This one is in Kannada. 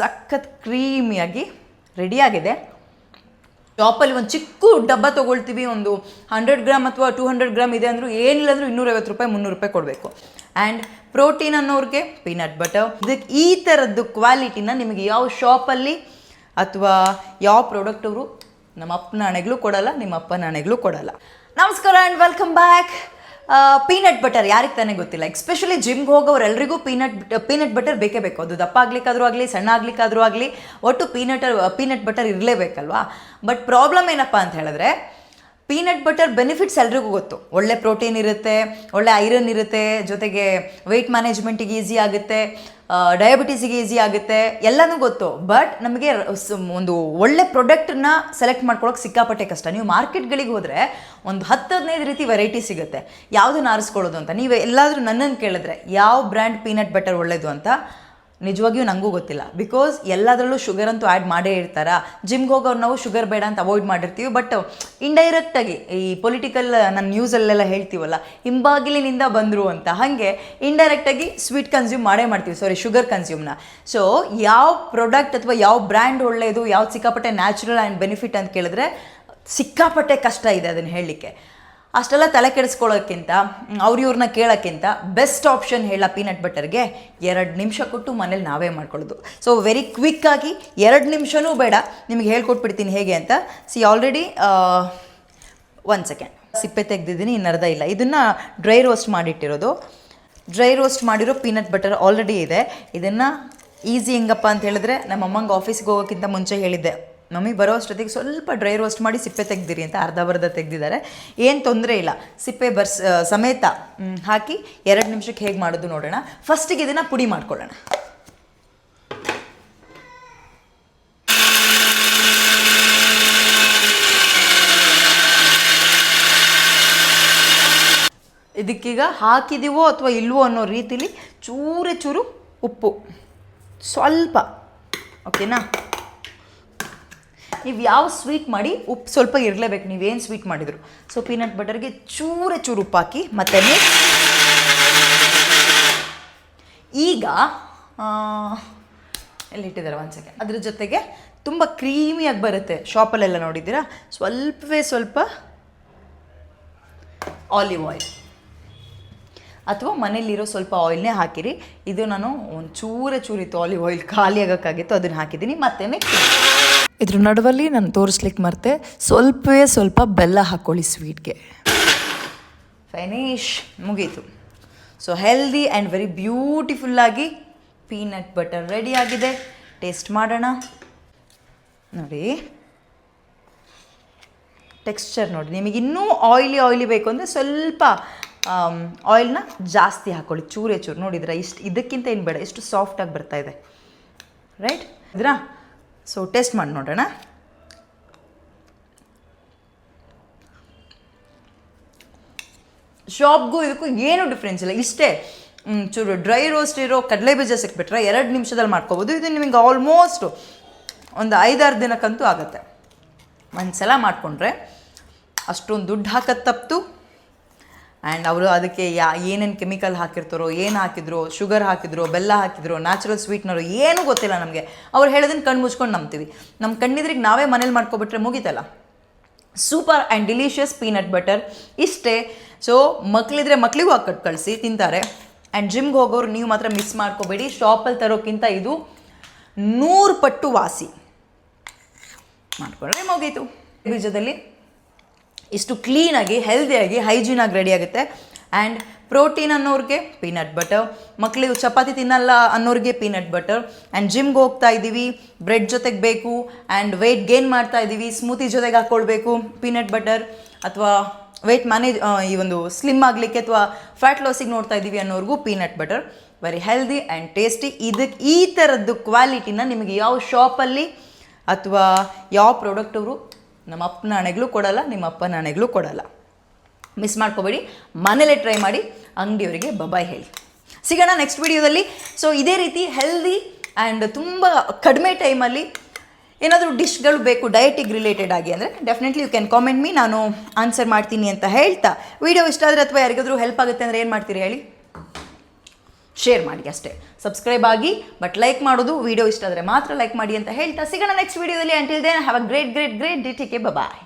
ಸಖತ್ ಕ್ರೀಮಿಯಾಗಿ ರೆಡಿಯಾಗಿದೆ. ಶಾಪಲ್ಲಿ ಒಂದು ಚಿಕ್ಕ ಡಬ್ಬ ತೊಗೊಳ್ತೀವಿ, ಒಂದು ಹಂಡ್ರೆಡ್ ಗ್ರಾಮ್ ಅಥವಾ ಟೂ ಹಂಡ್ರೆಡ್ ಗ್ರಾಮ್ ಇದೆ ಅಂದರೂ ಏನಿಲ್ಲ ಅಂದರೂ ಇನ್ನೂರೈವತ್ತು ರೂಪಾಯಿ, ಮುನ್ನೂರು ರೂಪಾಯಿ ಕೊಡಬೇಕು. ಆ್ಯಂಡ್ ಪ್ರೋಟೀನ್ ಅನ್ನೋರಿಗೆ ಪೀನಟ್ ಬಟರ್. ಇದಕ್ಕೆ ಈ ಥರದ್ದು ಕ್ವಾಲಿಟಿನ ನಿಮಗೆ ಯಾವ ಶಾಪಲ್ಲಿ ಅಥವಾ ಯಾವ ಪ್ರಾಡಕ್ಟ್ ಅವರು ನಮ್ಮ ಅಪ್ಪನ ಹಣೆಗಳು ಕೊಡಲ್ಲ, ನಿಮ್ಮ ಅಪ್ಪನ ಹಣೆಗಳು ಕೊಡಲ್ಲ. ನಮಸ್ಕಾರ and welcome back. Peanut butter ಯಾರಿಗೆ ತಾನೇ ಗೊತ್ತಿಲ್ಲ. ಎಸ್ಪೆಷಲಿ ಜಿಮ್ಗೆ ಹೋಗೋರೆಲ್ಲರಿಗೂ ಪೀನಟ್ ಪೀನಟ್ ಬಟರ್ ಬೇಕೇ ಬೇಕು. ಅದು ದಪ್ಪ ಆಗ್ಲಿಕ್ಕಾದ್ರೂ ಆಗಲಿ, ಸಣ್ಣ ಆಗ್ಲಿಕ್ಕಾದ್ರೂ ಆಗಲಿ, ಒಟ್ಟು ಪೀನಟ್ ಪೀನಟ್ ಬಟರ್ ಇರಲೇಬೇಕಲ್ವಾ? ಬಟ್ ಪ್ರಾಬ್ಲಮ್ ಏನಪ್ಪ ಅಂತ ಹೇಳಿದ್ರೆ ಪೀನಟ್ ಬಟರ್ ಬೆನಿಫಿಟ್ಸ್ ಎಲ್ರಿಗೂ ಗೊತ್ತು. ಒಳ್ಳೆ ಪ್ರೋಟೀನ್ ಇರುತ್ತೆ, ಒಳ್ಳೆ ಐರನ್ ಇರುತ್ತೆ, ಜೊತೆಗೆ ವೆಯ್ಟ್ ಮ್ಯಾನೇಜ್ಮೆಂಟಿಗೆ ಈಸಿ ಆಗುತ್ತೆ. ಡಯಾಬಿಟೀಸಿಗೆ ಈಸಿ ಆಗುತ್ತೆ, ಎಲ್ಲನೂ ಗೊತ್ತು. ಬಟ್ ನಮಗೆ ಒಂದು ಒಳ್ಳೆ ಪ್ರಾಡಕ್ಟನ್ನ ಸೆಲೆಕ್ಟ್ ಮಾಡ್ಕೊಳ್ಳೋಕೆ ಸಿಕ್ಕಾಪಟ್ಟೆ ಕಷ್ಟ. ನೀವು ಮಾರ್ಕೆಟ್ಗಳಿಗೆ ಹೋದರೆ ಒಂದು ಹತ್ತು ಹದಿನೈದು ರೀತಿ ವೆರೈಟಿ ಸಿಗುತ್ತೆ. ಯಾವುದನ್ನು ಆರಿಸ್ಕೊಳ್ಳೋದು ಅಂತ. ನೀವು ಎಲ್ಲಾದರೂ ನನ್ನನ್ನು ಕೇಳಿದ್ರೆ, ಯಾವ ಬ್ರ್ಯಾಂಡ್ ಪೀನಟ್ ಬಟರ್ ಒಳ್ಳೆಯದು ಅಂತ ನಿಜವಾಗಿಯೂ ನನಗೂ ಗೊತ್ತಿಲ್ಲ. ಬಿಕಾಸ್ ಎಲ್ಲದರಲ್ಲೂ ಶುಗರ್ ಅಂತೂ ಆ್ಯಡ್ ಮಾಡೇ ಇರ್ತಾರ? ಜಿಮ್ಗೆ ಹೋಗೋರು ನಾವು ಶುಗರ್ ಬೇಡ ಅಂತ ಅವಾಯ್ಡ್ ಮಾಡಿರ್ತೀವಿ. ಬಟ್ ಇಂಡೈರೆಕ್ಟಾಗಿ ಈ ಪೊಲಿಟಿಕಲ್ ನನ್ನ ನ್ಯೂಸಲ್ಲೆಲ್ಲ ಹೇಳ್ತೀವಲ್ಲ, ಹಿಂಬಾಗಿಲಿನಿಂದ ಬಂದರು ಅಂತ. ಹಾಗೆ ಇಂಡೈರೆಕ್ಟಾಗಿ ಸ್ವೀಟ್ ಕನ್ಸ್ಯೂಮ್ ಮಾಡೇ ಮಾಡ್ತೀವಿ. ಸಾರಿ ಶುಗರ್ ಕನ್ಸ್ಯೂಮ್ನ ಸೊ ಯಾವ ಪ್ರಾಡಕ್ಟ್ ಅಥವಾ ಯಾವ ಬ್ರ್ಯಾಂಡ್ ಒಳ್ಳೆಯದು ಯಾವ್ದು ಸಿಕ್ಕಾಪಟ್ಟೆ ನ್ಯಾಚುರಲ್ ಆ್ಯಂಡ್ ಬೆನಿಫಿಟ್ ಅಂತ ಕೇಳಿದ್ರೆ ಸಿಕ್ಕಾಪಟ್ಟೆ ಕಷ್ಟ ಇದೆ ಅದನ್ನು ಹೇಳಲಿಕ್ಕೆ. ಅಷ್ಟೆಲ್ಲ ತಲೆ ಕೆಡಿಸ್ಕೊಳ್ಳೋಕ್ಕಿಂತ ಅವ್ರ ಇವ್ರನ್ನ ಕೇಳೋಕ್ಕಿಂತ ಬೆಸ್ಟ್ ಆಪ್ಷನ್ ಹೇಳ ಪೀನಟ್ ಬಟರ್ಗೆ ಎರಡು ನಿಮಿಷ ಕೊಟ್ಟು ಮನೇಲಿ ನಾವೇ ಮಾಡ್ಕೊಳ್ಳೋದು. ಸೊ ವೆರಿ ಕ್ವಿಕ್ಕಾಗಿ ಎರಡು ನಿಮಿಷವೂ ಬೇಡ, ನಿಮಗೆ ಹೇಳ್ಕೊಟ್ಬಿಡ್ತೀನಿ ಹೇಗೆ ಅಂತ. ಸಿ ಆಲ್ರೆಡಿ ಒನ್ ಸೆಕೆಂಡ್ ಸಿಪ್ಪೆ ತೆಗೆದಿದ್ದೀನಿ, ಇನ್ನು ಅರ್ಧ ಇಲ್ಲ. ಇದನ್ನು ಡ್ರೈ ರೋಸ್ಟ್ ಮಾಡಿಟ್ಟಿರೋದು. ಡ್ರೈ ರೋಸ್ಟ್ ಮಾಡಿರೋ ಪೀನಟ್ ಬಟರ್ ಆಲ್ರೆಡಿ ಇದೆ. ಇದನ್ನು ಈಸಿ ಹೆಂಗಪ್ಪ ಅಂತ ಹೇಳಿದ್ರೆ, ನಮ್ಮ ಅಮ್ಮಂಗೆ ಆಫೀಸ್ಗೆ ಹೋಗೋಕ್ಕಿಂತ ಮುಂಚೆ ಹೇಳಿದ್ದೆ. ಮಮ್ಮಿ ಬರೋ ಅಷ್ಟೊತ್ತಿಗೆ ಸ್ವಲ್ಪ ಡ್ರೈ ರೋಸ್ಟ್ ಮಾಡಿ ಸಿಪ್ಪೆ ತೆಗ್ದಿರಿ ಅಂತ ಅರ್ಧ ಬರ್ಧ ತೆಗ್ದಿದ್ದಾರೆ. ಏನು ತೊಂದರೆ ಇಲ್ಲ. ಸಿಪ್ಪೆ ಬರ್ಸ್ ಸಮೇತ ಹಾಕಿ ಎರಡು ನಿಮಿಷಕ್ಕೆ ಹೇಗೆ ಮಾಡೋದು ನೋಡೋಣ. ಫಸ್ಟಿಗೆ ಇದನ್ನು ಪುಡಿ ಮಾಡ್ಕೊಳ್ಳೋಣ. ಇದಕ್ಕೀಗ ಹಾಕಿದೀವೋ ಅಥವಾ ಇಲ್ವೋ ಅನ್ನೋ ರೀತಿಲಿ ಚೂರೆ ಚೂರು ಉಪ್ಪು. ಸ್ವಲ್ಪ. ಓಕೆನಾ ನೀವು ಯಾವ ಸ್ವೀಟ್ ಮಾಡಿ ಉಪ್ಪು ಸ್ವಲ್ಪ ಇರಲೇಬೇಕು ನೀವೇನು ಸ್ವೀಟ್ ಮಾಡಿದ್ರು. ಸೊ ಪೀನಟ್ ಬಟರ್ಗೆ ಚೂರ ಚೂರು ಉಪ್ಪು ಹಾಕಿ, ಮತ್ತೆ. ಈಗ ಎಲ್ಲಿಟ್ಟಿದ್ದಾರೆ ಒಂದು ಸೆಕೆಂಡ್ ಅದ್ರ ಜೊತೆಗೆ ತುಂಬ ಕ್ರೀಮಿಯಾಗಿ ಬರುತ್ತೆ. ಶಾಪಲ್ಲೆಲ್ಲ ನೋಡಿದ್ದೀರಾ? ಸ್ವಲ್ಪವೇ ಸ್ವಲ್ಪ ಆಲಿವ್ ಆಯಿಲ್ ಅಥವಾ ಮನೇಲಿರೋ ಸ್ವಲ್ಪ ಆಯಿಲ್ನೇ ಹಾಕಿರಿ. ಇದು ನಾನು ಒಂದು ಚೂರ ಚೂರಿತ್ತು ಆಲಿವ್ ಆಯಿಲ್ ಖಾಲಿ ಆಗೋಕ್ಕಾಗಿತ್ತು, ಅದನ್ನು ಹಾಕಿದ್ದೀನಿ. ಮತ್ತೆ ಇದ್ರ ನಡುವಲ್ಲಿ ನಾನು ತೋರಿಸ್ಲಿಕ್ಕೆ ಮರೆತೆ, ಸ್ವಲ್ಪವೇ ಸ್ವಲ್ಪ ಬೆಲ್ಲ ಹಾಕ್ಕೊಳ್ಳಿ ಸ್ವೀಟ್ಗೆ. ಫೈನಿಶ್ ಮುಗೀತು. ಸೊ ಹೆಲ್ದಿ ಆ್ಯಂಡ್ ವೆರಿ ಬ್ಯೂಟಿಫುಲ್ಲಾಗಿ ಪೀನಟ್ ಬಟರ್ ರೆಡಿ ಆಗಿದೆ. ಟೇಸ್ಟ್ ಮಾಡೋಣ. ನೋಡಿ. ಟೆಕ್ಸ್ಚರ್ ನೋಡಿ. ನಿಮಗೆ ಇನ್ನೂ ಆಯಿಲಿ ಆಯ್ಲಿ ಬೇಕು ಅಂದರೆ ಸ್ವಲ್ಪ ಆಯಿಲ್ನ ಜಾಸ್ತಿ ಹಾಕ್ಕೊಳ್ಳಿ ಚೂರೇ ಚೂರು. ನೋಡಿದ್ರೆ? ಇಷ್ಟು ಇದಕ್ಕಿಂತ ಏನು ಬೇಡ. ಎಷ್ಟು ಸಾಫ್ಟಾಗಿ ಬರ್ತಾ ಇದೆ. ರೈಟ್ ಇದ್ರಾ? ಸೊ ಟೇಸ್ಟ್ ಮಾಡಿ ನೋಡೋಣ. ಶಾಪ್ಗೂ ಇದಕ್ಕೂ ಏನೂ ಡಿಫ್ರೆನ್ಸ್ ಇಲ್ಲ. ಇಷ್ಟೇ. ಚೂರು ಡ್ರೈ ರೋಸ್ಟ್ ಇರೋ ಕಡಲೆ ಬೀಜ ಸಿಕ್ಬಿಟ್ರೆ ಎರಡು ನಿಮಿಷದಲ್ಲಿ ಮಾಡ್ಕೋಬೋದು. ಇದು ನಿಮಗೆ ಆಲ್ಮೋಸ್ಟ್ ಒಂದು ಐದಾರು ದಿನಕ್ಕಂತೂ ಆಗುತ್ತೆ. ಒಂದು ಸಲ ಮಾಡಿಕೊಂಡ್ರೆ ಅಷ್ಟೊಂದು ದುಡ್ಡು ಹಾಕೋದು ತಪ್ಪಿತು ಆ್ಯಂಡ್ ಅವರು ಅದಕ್ಕೆ ಯಾ, ಏನೇನು ಕೆಮಿಕಲ್ ಹಾಕಿರ್ತಾರೋ, ಏನು ಹಾಕಿದ್ರು ಶುಗರ್ ಹಾಕಿದ್ರು, ಬೆಲ್ಲ ಹಾಕಿದ್ರು ನ್ಯಾಚುರಲ್ ಸ್ವೀಟ್ನರು ಏನೂ ಗೊತ್ತಿಲ್ಲ ನಮಗೆ. ಅವ್ರು ಹೇಳೋದನ್ನ ಕಣ್ಣು ಮುಚ್ಕೊಂಡು ನಂಬ್ತೀವಿ. ನಮ್ಮ ಕಣ್ಣಿದ್ರಿಗೆ ನಾವೇ ಮನೇಲಿ ಮಾಡ್ಕೊಬಿಟ್ರೆ ಮುಗೀತಲ್ಲ? Super and delicious peanut butter ಇಷ್ಟೇ. ಸೊ ಮಕ್ಕಳಿದ್ರೆ ಮಕ್ಕಳಿಗೂ ಹಾಕಟ್ಟು ಕಳಿಸಿ, ತಿಂತಾರೆ. ಆ್ಯಂಡ್ ಜಿಮ್ಗೆ ಹೋಗೋರು ನೀವು ಮಾತ್ರ ಮಿಸ್ ಮಾಡ್ಕೋಬೇಡಿ. ಶಾಪಲ್ಲಿ ತರೋಕ್ಕಿಂತ ಇದು ನೂರು ಪಟ್ಟು ವಾಸಿ. ಮಾಡ್ಕೊಂಡ್ರೆ ಮುಗೀತು. ಬೀಜದಲ್ಲಿ ಇಷ್ಟು ಕ್ಲೀನಾಗಿ ಹೆಲ್ದಿಯಾಗಿ ಹೈಜೀನಾಗಿ ರೆಡಿ ಆಗುತ್ತೆ. ಆ್ಯಂಡ್ ಪ್ರೋಟೀನ್ ಅನ್ನೋರಿಗೆ ಪೀನಟ್ ಬಟರ್ ಮಕ್ಕಳಿಗೆ ಚಪಾತಿ ತಿನ್ನಲ್ಲ ಅನ್ನೋರಿಗೆ ಪೀನಟ್ ಬಟರ್ ಆ್ಯಂಡ್ ಜಿಮ್ಗೆ ಹೋಗ್ತಾ ಇದ್ದೀವಿ ಬ್ರೆಡ್ ಜೊತೆಗೆ ಬೇಕು ಆ್ಯಂಡ್ ವೆಯ್ಟ್ ಗೇನ್ ಮಾಡ್ತಾ ಇದ್ದೀವಿ ಸ್ಮೂತಿ ಜೊತೆಗೆ ಹಾಕ್ಕೊಳ್ಬೇಕು ಪೀನಟ್ ಬಟರ್ ಅಥವಾ ವೆಯ್ಟ್ ಮ್ಯಾನೇಜ್ ಈ ಒಂದು ಸ್ಲಿಮ್ ಆಗಲಿಕ್ಕೆ ಅಥವಾ ಫ್ಯಾಟ್ ಲಾಸಿಗೆ ನೋಡ್ತಾ ಇದ್ದೀವಿ ಅನ್ನೋರಿಗೂ peanut butter very healthy and tasty ಇದಕ್ಕೆ ಈ ಥರದ್ದು ಕ್ವಾಲಿಟಿನ ನಿಮಗೆ ಯಾವ ಶಾಪಲ್ಲಿ ಅಥವಾ ಯಾವ ಪ್ರಾಡಕ್ಟ್ ಅವರು ನಮ್ಮ ಅಪ್ಪನ ಹಣೆಗಳು ಕೊಡಲ್ಲ, ನಿಮ್ಮ ಅಪ್ಪನ ಹಣೆಗಳು ಕೊಡಲ್ಲ. ಮಿಸ್ ಮಾಡ್ಕೋಬೇಡಿ. ಮನೇಲೇ ಟ್ರೈ ಮಾಡಿ ಅಂಗಡಿಯವರಿಗೆ ಬಬಾಯ್ ಹೇಳಿ. ಸಿಗೋಣ ನೆಕ್ಸ್ಟ್ ವಿಡಿಯೋದಲ್ಲಿ ಸೊ ಇದೇ ರೀತಿ ಹೆಲ್ದಿ ಆ್ಯಂಡ್ ತುಂಬ ಕಡಿಮೆ ಟೈಮಲ್ಲಿ ಏನಾದರೂ ಡಿಶ್ಗಳು ಬೇಕು ಡಯಟಿಗೆ ರಿಲೇಟೆಡ್ ಆಗಿ ಅಂದರೆ definitely you can comment me ನಾನು ಆನ್ಸರ್ ಮಾಡ್ತೀನಿ ಅಂತ ಹೇಳ್ತಾ. ವಿಡಿಯೋ ಇಷ್ಟ ಆದರೆ ಅಥವಾ ಯಾರಿಗಾದರೂ ಹೆಲ್ಪ್ ಆಗುತ್ತೆ ಅಂದರೆ ಏನು ಮಾಡ್ತೀರಿ ಹೇಳಿ? ಶೇರ್ ಮಾಡಿ ಅಷ್ಟೇ. ಸಬ್ಸ್ಕ್ರೈಬ್ ಆಗಿ ಬಟ್ ಲೈಕ್ ಮಾಡೋದು ವಿಡಿಯೋ ಇಷ್ಟ ಆದರೆ ಮಾತ್ರ ಲೈಕ್ ಮಾಡಿ ಅಂತ ಹೇಳ್ತಾ ಸಿಗೋಣ ನೆಕ್ಸ್ಟ್ ವಿಡಿಯೋದಲ್ಲಿ until then have a great great great D T K bye